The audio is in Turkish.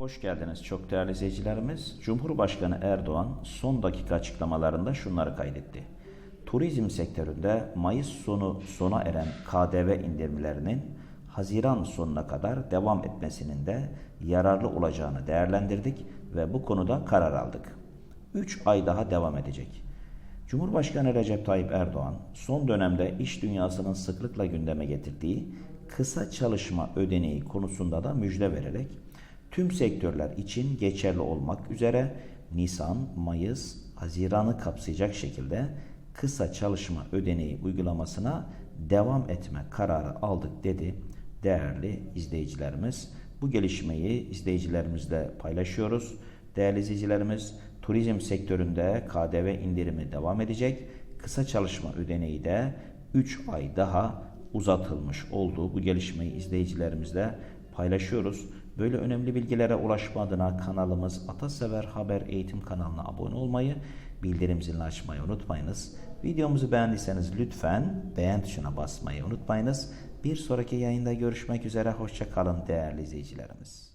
Hoş geldiniz çok değerli izleyicilerimiz. Cumhurbaşkanı Erdoğan son dakika açıklamalarında şunları kaydetti. Turizm sektöründe Mayıs sonu sona eren KDV indirimlerinin Haziran sonuna kadar devam etmesinin de yararlı olacağını değerlendirdik ve bu konuda karar aldık. 3 ay daha devam edecek. Cumhurbaşkanı Recep Tayyip Erdoğan son dönemde iş dünyasının sıklıkla gündeme getirdiği kısa çalışma ödeneği konusunda da müjde vererek tüm sektörler için geçerli olmak üzere Nisan, Mayıs, Haziran'ı kapsayacak şekilde kısa çalışma ödeneği uygulamasına devam etme kararı aldık dedi değerli izleyicilerimiz. Bu gelişmeyi izleyicilerimizle paylaşıyoruz. Değerli izleyicilerimiz, turizm sektöründe KDV indirimi devam edecek. Kısa çalışma ödeneği de 3 ay daha uzatılmış olduğu bu gelişmeyi izleyicilerimizle paylaşıyoruz. Böyle önemli bilgilere ulaşma adına kanalımız Atasever Haber Eğitim kanalına abone olmayı, bildirim zilini açmayı unutmayınız. Videomuzu beğendiyseniz lütfen beğen tuşuna basmayı unutmayınız. Bir sonraki yayında görüşmek üzere. Hoşça kalın değerli izleyicilerimiz.